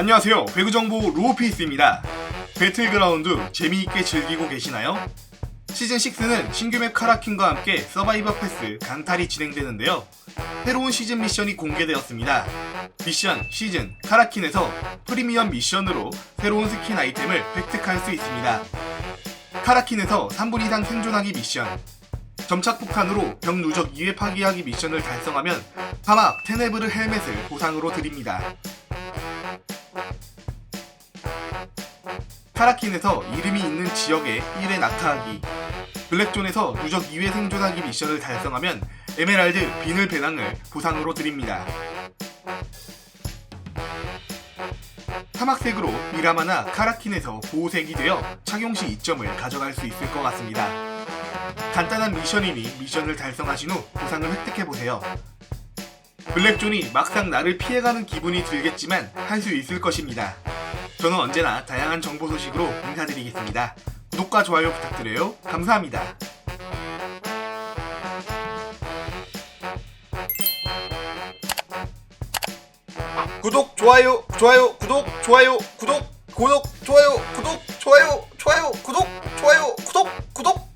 안녕하세요. 배구정보 로우피스입니다. 배틀그라운드 재미있게 즐기고 계시나요? 시즌6는 신규 맵 카라킨과 함께 서바이버 패스 강탈이 진행되는데요. 새로운 시즌 미션이 공개되었습니다. 미션 시즌 카라킨에서 프리미엄 미션으로 새로운 스킨 아이템을 획득할 수 있습니다. 카라킨에서 3분 이상 생존하기 미션 점착 폭탄으로 벽 누적 2회 파괴하기 미션을 달성하면 사막 테네브르 헬멧을 보상으로 드립니다. 카라킨에서 이름이 있는 지역에 1회 낙하하기 블랙존에서 누적 2회 생존하기 미션을 달성하면 에메랄드 비늘 배낭을 보상으로 드립니다. 사막색으로 미라마나 카라킨에서 보호색이 되어 착용 시 2점을 가져갈 수 있을 것 같습니다. 간단한 미션이니 미션을 달성하신 후 보상을 획득해보세요. 블랙존이 막상 나를 피해가는 기분이 들겠지만 할 수 있을 것입니다. 저는 언제나 다양한 정보 소식으로 인사드리겠습니다. 구독과 좋아요 부탁드려요. 감사합니다. 구독 좋아요 좋아요 구독 좋아요 구독 구독 좋아요 구독 좋아요 좋아요 구독 좋아요 구독 구독